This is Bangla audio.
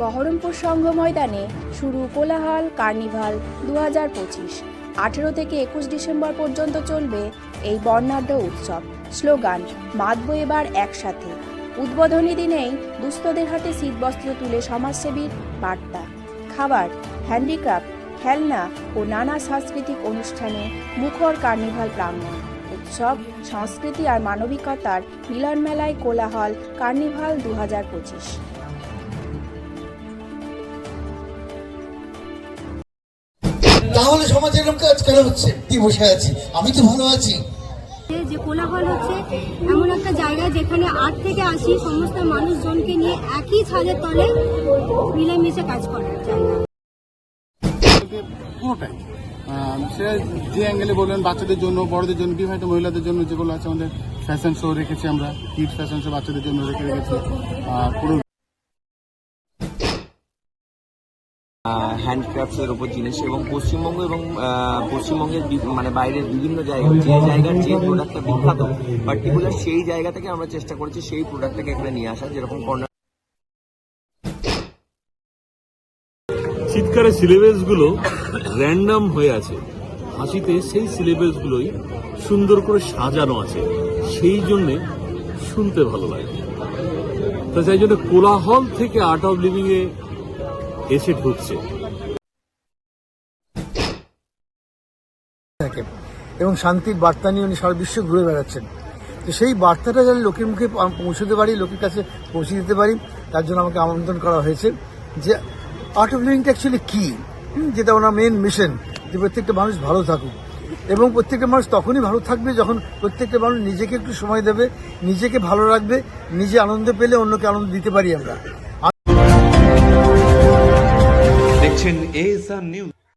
বহরমপুর সংঘ ময়দানে শুরু কোলাহল, কার্নিভাল দু হাজার পঁচিশ। আঠেরো থেকে একুশ ডিসেম্বর পর্যন্ত চলবে এই বর্ণাঢ্য উৎসব। স্লোগান, মাতব এবার একসাথে। উদ্বোধনী দিনেই দুস্থদের হাতে শীতবস্ত্র তুলে সমাজসেবীর বার্তা। খাবার, হ্যান্ডিক্রাফট, খেলনা ও নানা সাংস্কৃতিক অনুষ্ঠানে মুখর কার্নিভাল প্রাঙ্গণ। উৎসব, সংস্কৃতি আর মানবিকতার মিলন মেলায় কোলাহল, কার্নিভাল দু হাজার পঁচিশ। তাহলে সমাজে এরকম কাজ কেন হচ্ছে? কি বসে আছি? আমি তো ভালো আছি। যে- যে কোলাহল হচ্ছে এমন একটা জায়গা যেখানে আট থেকে আশি সমস্ত মানুষজনকে নিয়ে একই ছাদের তলে মিলেমিশে কাজ করার জায়গা। পুরোটাই আহ, যে অ্যাঙ্গেলে বলবেন বাচ্চাদের জন্য বড়দের জন্য বিবাহিত মহিলাদের জন্য যেগুলো আছে আমাদের ফ্যাশন শো রেখেছি আমরা কিড ফ্যাশন শো বাচ্চাদের জন্য রেখে রেখেছি। আর পুরো হ্যান্ডক্রাফটসের ওপর জিনিস এবং পশ্চিমবঙ্গ এবং পশ্চিমবঙ্গের মানে বাইরের বিভিন্ন জায়গা যে জায়গার যে প্রোডাক্টটা বিখ্যাত পার্টিকুলার সেই জায়গা থেকে আমরা চেষ্টা করেছি সেই প্রোডাক্টটাকে এখানে নিয়ে আসা, যেরকম কর্নার শীতকালে সিলেবাসগুলো র্যান্ডাম হয়ে আছে। হাসিতে সেই সিলেবাসগুলোই সুন্দর করে সাজানো আছে। সেই জন্যে শুনতে ভালো লাগে। তো সেই জন্য কোলাহল থেকে আর্ট অফ লিভিং এ এসে ঢুকছে। এবং শান্তির বার্তা নিয়ে উনি সারা বিশ্ব ঘুরে বেড়াচ্ছেন। তো সেই বার্তাটা যেন লোকের মুখে পৌঁছতে পারি, লোকের কাছে পৌঁছে দিতে পারি, তার জন্য আমাকে আমন্ত্রণ করা হয়েছে যে আর্ট অফ লিভিংটা অ্যাকচুয়ালি কী? যেটা ওনার মেন মিশন যে প্রত্যেকটা মানুষ ভালো থাকুক। এবং প্রত্যেকটা মানুষ তখনই ভালো থাকবে যখন প্রত্যেকটা মানুষ নিজেকে একটু সময় দেবে, নিজেকে ভালো রাখবে, নিজে আনন্দ পেলে অন্যকে আনন্দ দিতে পারি আমরা। Examil.